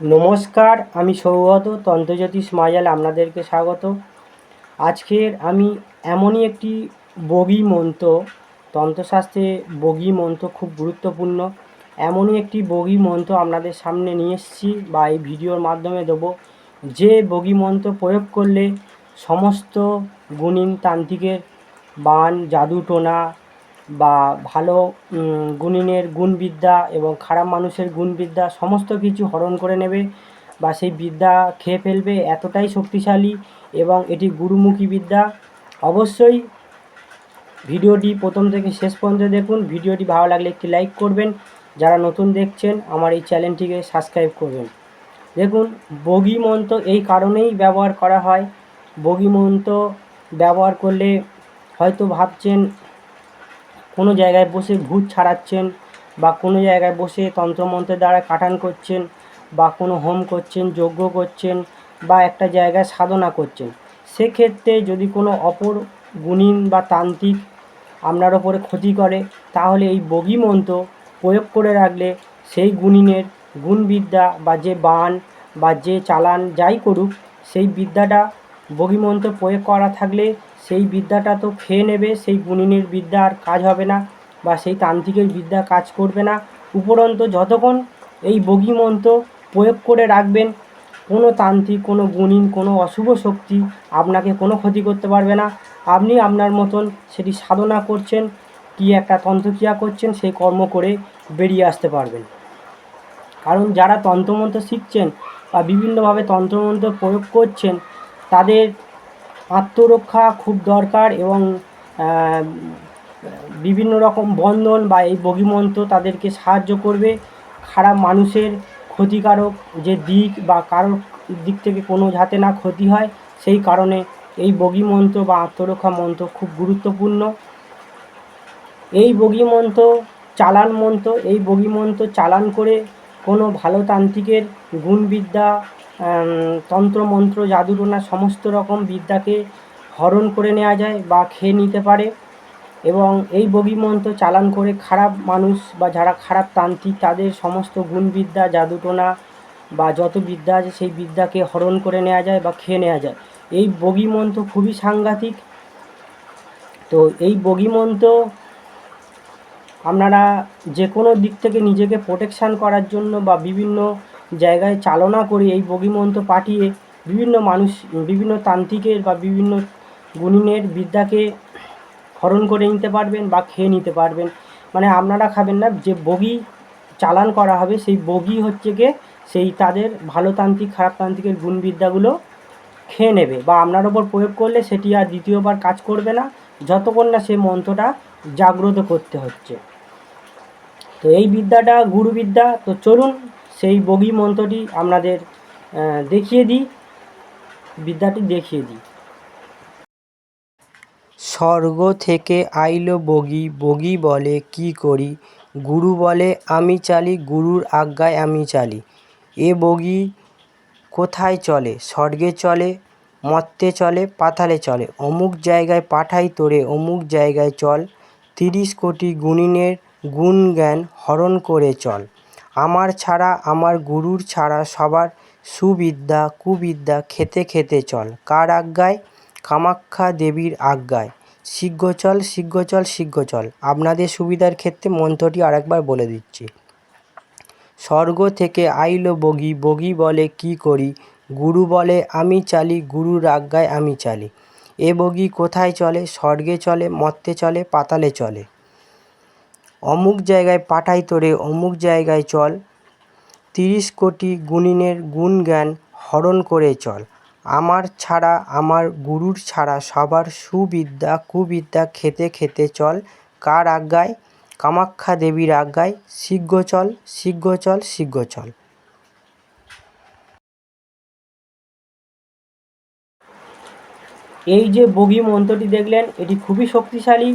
নমস্কার, আমি সৌগত, তন্ত্রজ্যোতিষ মাজাল আপনাদেরকে স্বাগত। আজকের আমি এমনই একটি বগি মন্ত্র, তন্ত্রশাস্ত্রে বগি মন্ত্র খুব গুরুত্বপূর্ণ। এমনই একটি বগি মন্ত্র আপনাদের সামনে নিয়ে এসেছি বা এই ভিডিওর মাধ্যমে দেবো। যে বগি মন্ত্র প্রয়োগ করলে সমস্ত গুণিন তান্ত্রিকের বান জাদুটোনা বা ভালো গুণিনের গুণবিদ্যা এবং খারাপ মানুষের গুণবিদ্যা সমস্ত কিছু হরণ করে নেবে বা সেই বিদ্যা খেয়ে ফেলবে এতটাই শক্তিশালী এবং এটি গুরুমুখী বিদ্যা। অবশ্যই ভিডিওটি প্রথম থেকে শেষ পর্যন্ত দেখুন। ভিডিওটি ভালো লাগলে একটি লাইক করবেন। যারা নতুন দেখছেন, আমার এই চ্যানেলটিকে সাবস্ক্রাইব করবেন। দেখুন বগি মন্ত্র এই কারণেই ব্যবহার করা হয়। বগি মন্ত্র ব্যবহার করলে হয়তো ভাবছেন কোনো জায়গায় বসে ভূত ছাড়াচ্ছেন বা কোনো জায়গায় বসে তন্ত্রমন্ত্রের দ্বারা কাটান করছেন বা কোনো হোম করছেন, যজ্ঞ করছেন বা একটা জায়গায় সাধনা করছেন। সেক্ষেত্রে যদি কোনো অপর গুণিন বা তান্ত্রিক আপনার ওপরে ক্ষতি করে, তাহলে এই বগি মন্ত্র প্রয়োগ করে রাখলে সেই গুণিনের গুণবিদ্যা বা যে বান বা যে চালান যাই করুক, সেই বিদ্যাটা বগিমন্ত্র প্রয়োগ করা থাকলে সেই বিদ্যাটা তো খেয়ে নেবে, সেই গুণিনের বিদ্যা আর কাজ হবে না বা সেই তান্ত্রিকের বিদ্যা কাজ করবে না। উপরন্ত যতক্ষণ এই বগিমন্ত্র প্রয়োগ করে রাখবেন, কোনো তান্ত্রিক, কোনো গুণিন, কোনো অশুভ শক্তি আপনাকে কোনো ক্ষতি করতে পারবে না। আপনি আপনার মতন সেটি সাধনা করছেন, কি একটা তন্ত্রক্রিয়া করছেন, সেই কর্ম করে বেরিয়ে আসতে পারবেন। কারণ যারা তন্ত্রমন্ত্র শিখছেন বা বিভিন্নভাবে তন্ত্রমন্ত্র প্রয়োগ করছেন তাদের আত্মরক্ষা খুব দরকার এবং বিভিন্ন রকম বন্ধন বা এই বগিমন্ত্র তাদেরকে সাহায্য করবে। খারাপ মানুষের ক্ষতিকারক যে দিক বা কারোর দিক থেকে কোনো যাতে না ক্ষতি হয়, সেই কারণে এই বগি মন্ত্র বা আত্মরক্ষা মন্ত্র খুব গুরুত্বপূর্ণ। এই বগি মন্ত্র, চালান মন্ত্র, এই বগি মন্ত্র চালান করে কোনো ভালো তান্ত্রিকের গুণবিদ্যা তন্ত্রমন্ত্র জাদুটোনা, সমস্ত রকম বিদ্যাকে হরণ করে নেওয়া যায় বা খেয়ে নিতে পারে এবং এই বগি মন্ত্র চালান করে খারাপ মানুষ বা যারা খারাপ তান্ত্রিক, তাদের সমস্ত গুণবিদ্যা, জাদুটোনা বা যত বিদ্যা আছে সেই বিদ্যাকে হরণ করে নেওয়া যায় বা খেয়ে নেওয়া যায়। এই বগি মন্ত্র খুবই সাংঘাতিক। তো এই বগি মন্ত্র আপনারা যে কোনো দিক থেকে নিজেকে প্রোটেকশান করার জন্য বা বিভিন্ন জায়গায় চালনা করে এই বগিমন্ত্র পাঠিয়ে বিভিন্ন মানুষ, বিভিন্ন তান্ত্রিকের বা বিভিন্ন গুণিনের বিদ্যাকে হরণ করে নিতে পারবেন বা খেয়ে নিতে পারবেন। মানে আপনারা খাবেন না, যে বগি চালান করা হবে, সেই বগি হচ্ছে গিয়ে সেই তাদের ভালো তান্ত্রিক, খারাপ তান্ত্রিকের গুণবিদ্যাগুলো খেয়ে নেবে বা আপনার ওপর প্রয়োগ করলে সেটি আর দ্বিতীয়বার কাজ করবে না। যতক্ষণ না সেই মন্ত্রটা জাগ্রত করতে হচ্ছে। তো এই বিদ্যাটা গুরুবিদ্যা। তো চলুন সেই বগি মন্ত্রটি আপনাদের দেখিয়ে দিই, বিদ্যাটি দেখিয়ে দিই। স্বর্গ থেকে আইলো বগি বগি বলে কি করি? গুরু বলে, আমি চালি, গুরুর আজ্ঞায় আমি চালি। এ বগি কোথায় চলে? স্বর্গে চলে মর্তে চলে, পাতালে চলে। অমুক জায়গায় পাঠাই তোরে, অমুক জায়গায় চল। তিরিশ কোটি গুণিনের গুণ জ্ঞান হরণ করে চল। আমার ছাড়া, আমার গুরুর ছাড়া সবার সুবিদ্যা, কুবিদ্যা খেতে খেতে চল। কার আজ্ঞায়? কামাখ্যা দেবীর আজ্ঞায়। শীঘ্র চল শীঘ্র চল শীঘ্র চল। আপনাদের সুবিধার ক্ষেত্রে মন্ত্রটি আরেকবার বলে দিচ্ছি। স্বর্গ থেকে আইলো বগি বগি বলে কি করি? গুরু বলে, আমি চালি, গুরুর আজ্ঞায় আমি চালি। এ বগি কোথায় চলে? স্বর্গে চলে মর্তে চলে, পাতালে চলে। অমুক জায়গায় পাঠাই তোরে, অমুক জায়গায় চল। তিরিশ কোটি গুণিনের গুণ জ্ঞান হরণ করে চল। আমার ছাড়া, আমার গুরুর ছাড়া সবার সুবিদ্যা, কুবিদ্যা খেতে খেতে চল। কার আজ্ঞায়? কামাখ্যা দেবীর আজ্ঞায়। শীঘ্র চল শীঘ্র চল শীঘ্র চল। এই যে বগি মন্ত্রটি দেখলেন, এটি খুবই শক্তিশালী।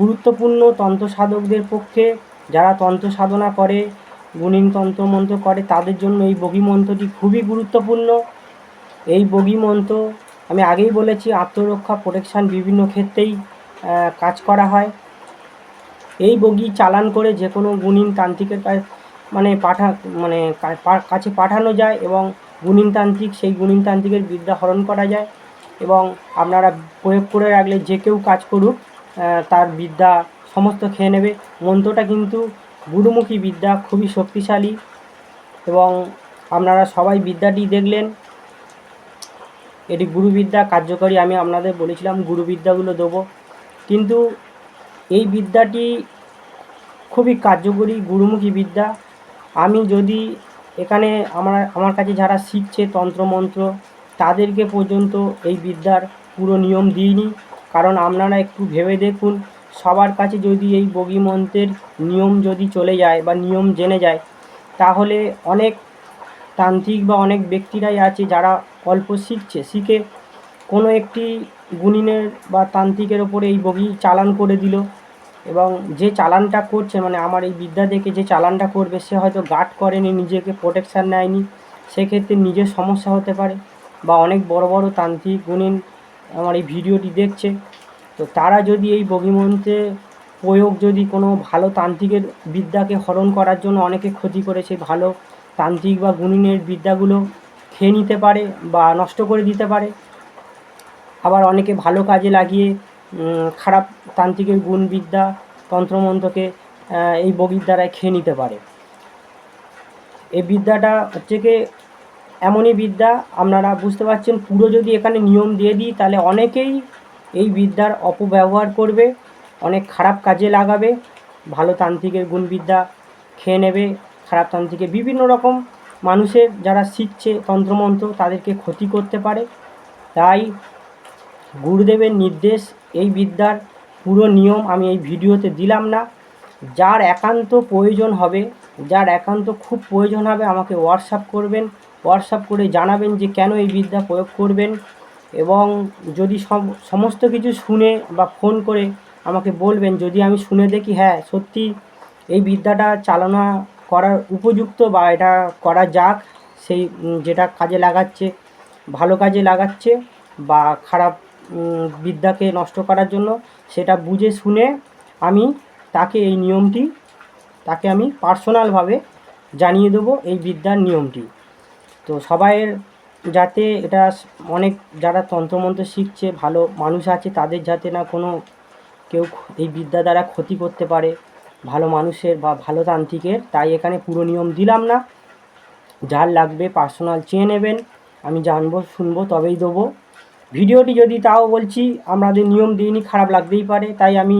গুরুত্বপূর্ণ তন্ত্র সাধকদের পক্ষে। যারা তন্ত্র সাধনা করে, গুণিন তন্ত্র মন্ত্র করে, তাদের জন্য এই বগি মন্ত্রটি খুবই গুরুত্বপূর্ণ। এই বগি মন্ত্র, আমি আগেই বলেছি, আত্মরক্ষা, প্রোটেকশান বিভিন্ন ক্ষেত্রেই কাজ করা হয়। এই বগি চালান করে যে কোনো গুণিন তান্ত্রিকের কাছে মানে পাঠা মানে কাছে পাঠানো যায় এবং গুণিনতান্ত্রিক সেই গুণিনতান্ত্রিকের বিদ্যা হরণ করা যায়। এবং আপনারা প্রয়োগ করে রাখলে যে কেউ কাজ করুক তার বিদ্যা সমস্ত খেয়ে নেবে। মন্ত্রটা কিন্তু গুরুমুখী বিদ্যা, খুবই শক্তিশালী এবং আপনারা সবাই বিদ্যাটি দেখলেন। এটি গুরুবিদ্যা, কার্যকরী আমি আপনাদের বলেছিলাম, গুরুবিদ্যাগুলো দেবো। কিন্তু এই বিদ্যাটি খুবই কার্যকরী, গুরুমুখী বিদ্যা। আমি যদি এখানে আমার আমার কাছে যারা শিখছে তন্ত্রমন্ত্র, তাদেরকে পর্যন্ত এই বিদ্যার পুরো নিয়ম দিইনি। কারণ আপনারা একটু ভেবে দেখুন, সবার কাছে যদি এই বগি মন্ত্রের নিয়ম যদি চলে যায় বা নিয়ম জেনে যায়, তাহলে অনেক তান্ত্রিক বা অনেক ব্যক্তিরাই আছে যারা অল্প শিখছে, শিখে কোনো একটি গুণিনের বা তান্ত্রিকের ওপরে এই বগি চালান করে দিল। এবং যে চালানটা করছে মানে আমার এই বিদ্যা দেখে যে চালানটা করবে, সে হয়তো গার্ড করেনি, নিজেকে প্রোটেকশান নেয়নি, সেক্ষেত্রে নিজের সমস্যা হতে পারে বা অনেক বড় বড় তান্ত্রিক, গুণিন আমার এই ভিডিওটি দেখছে। তো তারা যদি এই বগিমন্ত্রে প্রয়োগ যদি কোনো ভালো তান্ত্রিকের বিদ্যাকে হরণ করার জন্য অনেকে ক্ষতি করেছে ভালো তান্ত্রিক বা গুণিনের বিদ্যাগুলো খেয়ে নিতে পারে বা নষ্ট করে দিতে পারে। আবার অনেকে ভালো কাজে লাগিয়ে খারাপ তান্ত্রিকের গুণ বিদ্যা তন্ত্রমন্ত্রকে এই বগির দ্বারায় খেয়ে নিতে পারে। এই বিদ্যাটা হচ্ছে কি এমনই বিদ্যা। আপনারা বুঝতে পারছেন, পুরো যদি এখানে নিয়ম দিয়ে দিই, তাহলে অনেকেই এই বিদ্যার অপব্যবহার করবে, অনেক খারাপ কাজে লাগাবে। ভালো তান্ত্রিকের গুণবিদ্যা খেয়ে নেবে, খারাপ তান্ত্রিকের বিভিন্ন রকম মানুষের যারা শিখছে তন্ত্রমন্ত্র, তাদেরকে ক্ষতি করতে পারে। তাই গুরুদেবের নির্দেশ, এই বিদ্যার পুরো নিয়ম আমি এই ভিডিওতে দিলাম না। যার একান্ত প্রয়োজন হবে, যার একান্ত খুব প্রয়োজন হবে, আমাকে হোয়াটসঅ্যাপ করবেন। হোয়াটসঅ্যাপ করে জানাবেন যে কেন এই বিদ্যা প্রয়োগ করবেন এবং যদি সম- সমস্ত কিছু শুনে বা ফোন করে আমাকে বলবেন, যদি আমি শুনে দেখি হ্যাঁ সত্যি এই বিদ্যাটা চালনা করার উপযুক্ত বা এটা করা যাক, সেই যেটা কাজে লাগাচ্ছে, ভালো কাজে লাগাচ্ছে বা খারাপ বিদ্যাকে নষ্ট করার জন্য, সেটা বুঝে শুনে আমি তাকে এই নিয়মটি, তাকে আমি পার্সোনালভাবে জানিয়ে দেবো এই বিদ্যার নিয়মটি। তো সবাইয়ের যাতে এটা অনেক যারা তন্ত্রমন্ত্র শিখছে, ভালো মানুষ আছে, তাদের যাতে না কোনো কেউ এই বিদ্যা দ্বারা ক্ষতি করতে পারে, ভালো মানুষের বা ভালো তান্ত্রিকের, তাই এখানে পুরো নিয়ম দিলাম না। যার লাগবে পার্সোনাল চেয়ে নেবেন, আমি জানব, শুনব, তবেই দেবো। ভিডিওটি যদি তাও বলছি আমাদের নিয়ম দিইনি, খারাপ লাগতেই পারে, তাই আমি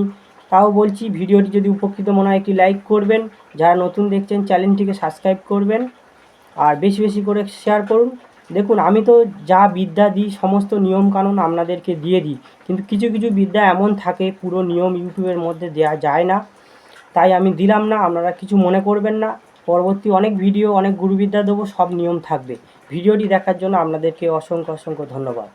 তাও বলছি, ভিডিওটি যদি উপকৃত মনে হয়, একটি লাইক করবেন। যারা নতুন দেখছেন, চ্যানেলটিকে সাবস্ক্রাইব করবেন। আর বেশি বেশি করে শেয়ার করুন। দেখুন, আমি তো যা বিদ্যা দিই, সমস্ত নিয়মকানুন আপনাদেরকে দিয়ে দিই। কিন্তু কিছু কিছু বিদ্যা এমন থাকে, পুরো নিয়ম ইউটিউবের মধ্যে দেয়া যায় না। তাই আমি দিলাম না, আপনারা কিছু মনে করবেন না। পরবর্তী অনেক ভিডিও অনেক গুরুবিদ্যা দেবো, সব নিয়ম থাকবে। ভিডিওটি দেখার জন্য আপনাদেরকে অসংখ্য অসংখ্য ধন্যবাদ।